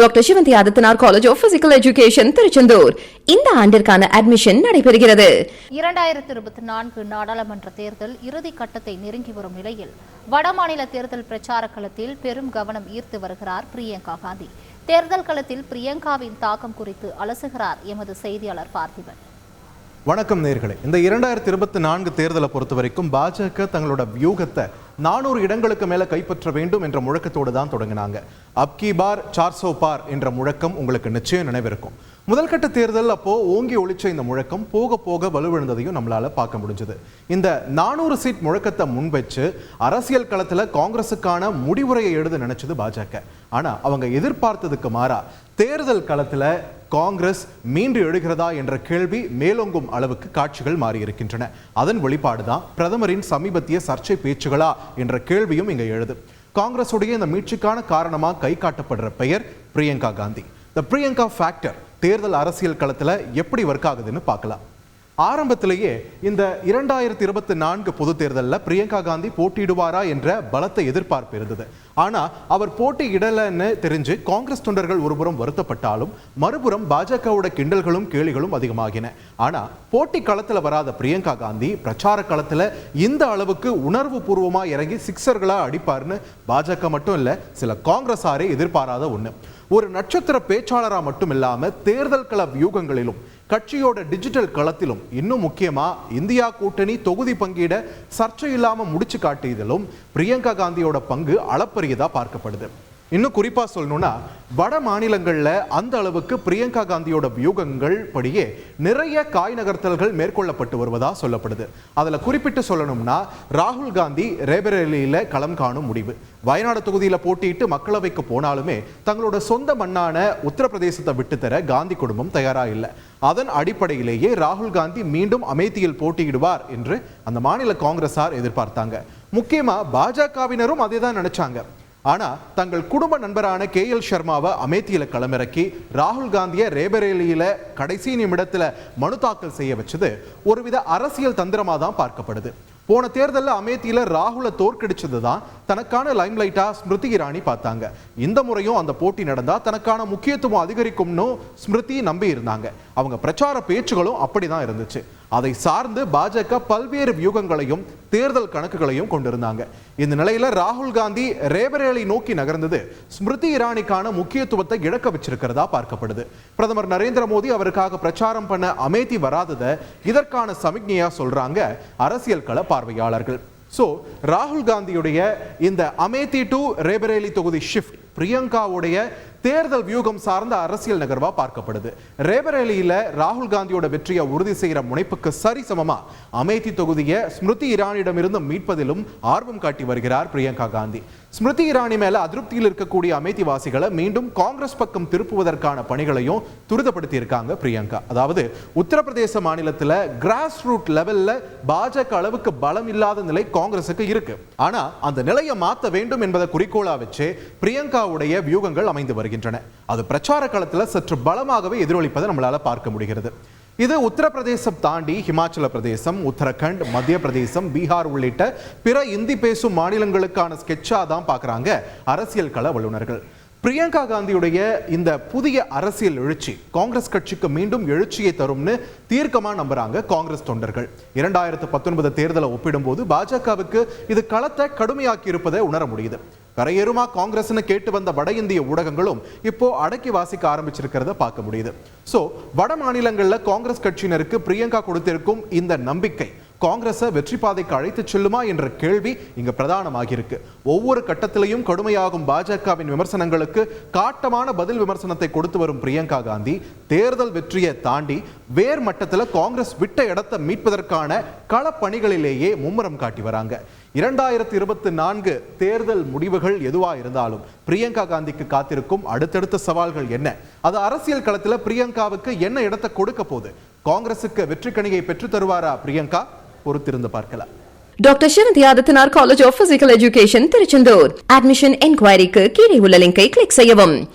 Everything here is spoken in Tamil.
Doctor Sivanthi Adithanar college of physical education Tiruchendur இந்த ஆண்டிற்கான அட்மிஷன் நடைபெறுகிறது. இரண்டாயிரத்தி இருபத்தி நான்கு நாடாளுமன்ற தேர்தல் இறுதி கட்டத்தை நெருங்கி வரும் நிலையில் வடமாநில தேர்தல் பிரச்சார களத்தில் பெரும் கவனம் ஈர்த்து வருகிறார் பிரியங்கா காந்தி. தேர்தல் களத்தில் பிரியங்காவின் தாக்கம் குறித்து அலசுகிறார் எமது செய்தியாளர் பார்த்திபன். வணக்கம் நேர்களே. இந்த இரண்டாயிரத்தி இருபத்தி நான்கு தேர்தலை பொறுத்த வரைக்கும் பாஜக தங்களோட வியூகத்தை நானூறு இடங்களுக்கு மேல கைப்பற்ற வேண்டும் என்ற முழக்கத்தோடு தான் தொடங்கினாங்க. அப்கி பார் சார்சோ பார் என்ற முழக்கம் உங்களுக்கு நிச்சயம் நினைவிருக்கும். முதல்கட்ட தேர்தல் அப்போ ஓங்கி ஒழிச்ச இந்த முழக்கம் போக போக வலுவிழந்ததையும் நம்மளால பார்க்க முடிஞ்சது. இந்த நானூறு சீட் முழக்கத்தை முன்வச்சு அரசியல் களத்துல காங்கிரசுக்கான முடிவுரையை எழுத நினைச்சது பாஜக. ஆனா அவங்க எதிர்பார்த்ததுக்கு மாறா தேர்தல் களத்துல காங்கிரஸ் மீண்டு எழுகிறதா என்ற கேள்வி மேலோங்கும் அளவுக்கு காட்சிகள் மாறியிருக்கின்றன. அதன் வெளிப்பாடுதான் பிரதமரின் சமீபத்திய சர்ச்சை பேச்சுகளா என்ற கேள்வியும் இங்க எழுது. காங்கிரசுடைய இந்த மீட்சிக்கான காரணமாக கை காட்டப்படுற பெயர் பிரியங்கா காந்தி. த பிரியங்கா ஃபேக்டர் தேர்தல் அரசியல் களத்துல எப்படி ஒர்க் ஆகுதுன்னு பார்க்கலாம். ஆரம்பத்திலேயே இந்த இரண்டாயிரத்தி இருபத்தி நான்கு பொது தேர்தலில் பிரியங்கா காந்தி போட்டியிடுவாரா என்ற பலத்த எதிர்பார்ப்பு இருந்தது. ஆனால் அவர் போட்டியிடலன்னு தெரிஞ்சு காங்கிரஸ் தொண்டர்கள் ஒருபுறம் வருத்தப்பட்டாலும் மறுபுறம் பாஜகவோட கிண்டல்களும் கேளிகளும் அதிகமாகின. ஆனால் போட்டி களத்தில் வராத பிரியங்கா காந்தி பிரச்சார களத்தில் இந்த அளவுக்கு உணர்வு பூர்வமாக இறங்கி சிக்ஸர்களாக அடிப்பார்னு பாஜக மட்டும் இல்லை சில காங்கிரஸாரே எதிர்பாராத ஒன்று ஒரு நட்சத்திர பேச்சாளராக மட்டும் இல்லாமல் தேர்தல் கள வியூகங்களிலும் கட்சியோட டிஜிட்டல் களத்திலும் இன்னும் முக்கியமா இந்தியா கூட்டணி தொகுதி பங்கீட சர்ச்சை இல்லாமல் முடிச்சு காட்டியதிலும் பிரியங்கா காந்தியோட பங்கு அளப்பரியதா பார்க்கப்படுது. இன்னும் குறிப்பாக சொல்லணும்னா வட மாநிலங்களில் அந்த அளவுக்கு பிரியங்கா காந்தியோட வியூகங்கள் படியே நிறைய காய் நகர்த்தல்கள் மேற்கொள்ளப்பட்டு வருவதா சொல்லப்படுது. அதில் குறிப்பிட்டு சொல்லணும்னா ராகுல் காந்தி ரேபரேலியில் களம் காணும் முடிவு. வயநாடு தொகுதியில் போட்டியிட்டு மக்களவைக்கு போனாலுமே தங்களோட சொந்த மண்ணான உத்தரப்பிரதேசத்தை விட்டுத்தர காந்தி குடும்பம் தயாராக இல்லை. அதன் அடிப்படையிலேயே ராகுல் காந்தி மீண்டும் அமேத்தியில் போட்டியிடுவார் என்று அந்த மாநில காங்கிரஸார் எதிர்பார்த்தாங்க. முக்கியமாக பாஜகவினரும் அதே தான் நினைச்சாங்க. ஆனால் தங்கள் குடும்ப நண்பரான கே எல் சர்மாவை அமேத்தியில் களமிறக்கி ராகுல் காந்தியை ரேபரேலியில் கடைசி நிமிடத்தில் மனு தாக்கல் செய்ய வச்சது ஒருவித அரசியல் தந்திரமாக தான் பார்க்கப்படுது. போன தேர்தலில் அமேத்தியில் ராகுலை தோற்கடிச்சது தான் தனக்கான லைம்லைட்டாக ஸ்மிருதி இராணி பார்த்தாங்க. இந்த முறையும் அந்த போட்டி நடந்தால் தனக்கான முக்கியத்துவம் அதிகரிக்கும்னு ஸ்மிருதி நம்பி இருந்தாங்க அவங்க பிரச்சார பேச்சுகளும் அப்படி தான் இருந்துச்சு. அதை சார்ந்து பாஜக பல்வேறு வியூகங்களையும் தேர்தல் கணக்குகளையும் கொண்டிருந்தாங்க. இந்த நிலையில ராகுல் காந்தி ரேபரேலி நோக்கி நகர்ந்தது ஸ்மிருதி இரானிக்கான முக்கியத்துவத்தை இழக்க வச்சிருக்கிறதா பார்க்கப்படுது. பிரதமர் நரேந்திர மோடி அவருக்காக பிரச்சாரம் பண்ண அமேதி வராததை இதற்கான சமிக்ஞையா சொல்றாங்க அரசியல் கள பார்வையாளர்கள். ஸோ ராகுல் காந்தியுடைய இந்த அமேதி டு ரேபரேலி தொகுதி ஷிஃப்ட் பிரியங்காவுடைய தேர்தல் வியூகம் சார்ந்த அரசியல் நகர்வா பார்க்கப்படுது. ரேபரேலியில ராகுல் காந்தியோட வெற்றியை உறுதி செய்யற முனைப்புக்கு சரிசமமா அமேதி தொகுதியை ஸ்மிருதி இரானிடமிருந்து மீட்பதிலும் ஆர்வம் காட்டி வருகிறார் பிரியங்கா காந்தி. ஸ்மிருதி இரானி மேல அதிருப்தியில் இருக்கக்கூடிய அமேதி வாசிகளை மீண்டும் காங்கிரஸ் பக்கம் திருப்புவதற்கான பணிகளையும் துரிதப்படுத்தி இருக்காங்க பிரியங்கா. அதாவது உத்தரப்பிரதேச மாநிலத்துல கிராஸ் ரூட் லெவல்ல பாஜக அளவுக்கு பலம் இல்லாத நிலை காங்கிரசுக்கு இருக்கு. ஆனா அந்த நிலையை மாற்ற வேண்டும் என்பதை குறிக்கோளா வச்சு பிரியங்கா திமுகவுடைய வியூகங்கள் அமைந்து வருகின்றன. அது பிரச்சார களத்தில் சற்று பலமாகவே எதிரொலிப்பதை நம்மளால் பார்க்க முடிகிறது. இது உத்தரப்பிரதேசம் தாண்டி ஹிமாச்சல பிரதேசம் உத்தரகண்ட் மத்திய பிரதேசம் பீகார் உள்ளிட்ட பிற இந்தி பேசும் மாநிலங்களுக்கான ஸ்கெட்சாக தான் பார்க்குறாங்க அரசியல் கள வல்லுநர்கள். பிரியங்கா காந்தியுடைய இந்த புதிய அரசியல் எழுச்சி காங்கிரஸ் கட்சிக்கு மீண்டும் எழுச்சியை தரும்னு தீர்க்கமாக நம்புறாங்க காங்கிரஸ் தொண்டர்கள். இரண்டாயிரத்து பத்தொன்பது தேர்தலை ஒப்பிடும்போது பாஜகவுக்கு இது களத்தை கடுமையாக்கி இருப்பதை உணர முடியுது. கரையேறுமா காங்கிரஸ்னு கேட்டு வந்த வட இந்திய ஊடகங்களும் இப்போ அடக்கி வாசிக்க ஆரம்பிச்சிருக்கிறத பார்க்க முடியுது. சோ வட மாநிலங்களில் காங்கிரஸ் கட்சியினருக்கு பிரியங்கா கொடுத்திருக்கும் இந்த நம்பிக்கை காங்கிரஸை வெற்றி பாதைக்கு அழைத்து செல்லுமா என்ற கேள்வி இங்கு பிரதானமாகியிருக்கு. ஒவ்வொரு கட்டத்திலையும் கடுமையாகும் பாஜகவின் விமர்சனங்களுக்கு காட்டமான பதில் விமர்சனத்தை கொடுத்து வரும் பிரியங்கா காந்தி தேர்தல் வெற்றியை தாண்டி வேர் மட்டத்தில் காங்கிரஸ் விட்ட இடத்தை மீட்பதற்கான களப்பணிகளிலேயே மும்முரம் காட்டி வராங்க. இரண்டாயிரத்தி இருபத்தி நான்கு தேர்தல் முடிவுகள் எதுவா இருந்தாலும் பிரியங்கா காந்திக்கு காத்திருக்கும் அடுத்தடுத்த சவால்கள் என்ன? அது அரசியல் களத்துல பிரியங்காவுக்கு என்ன இடத்தை கொடுக்க போகுது? காங்கிரசுக்கு வெற்றி கணியை பெற்று தருவாரா பிரியங்கா? பொறுத்திருந்து பார்க்கலாம். Doctor Sivanthi Adithanar college of physical education Tiruchendur admission என்கொயரிக்கு கீழே உள்ள லிங்கை கிளிக் செய்யவும்.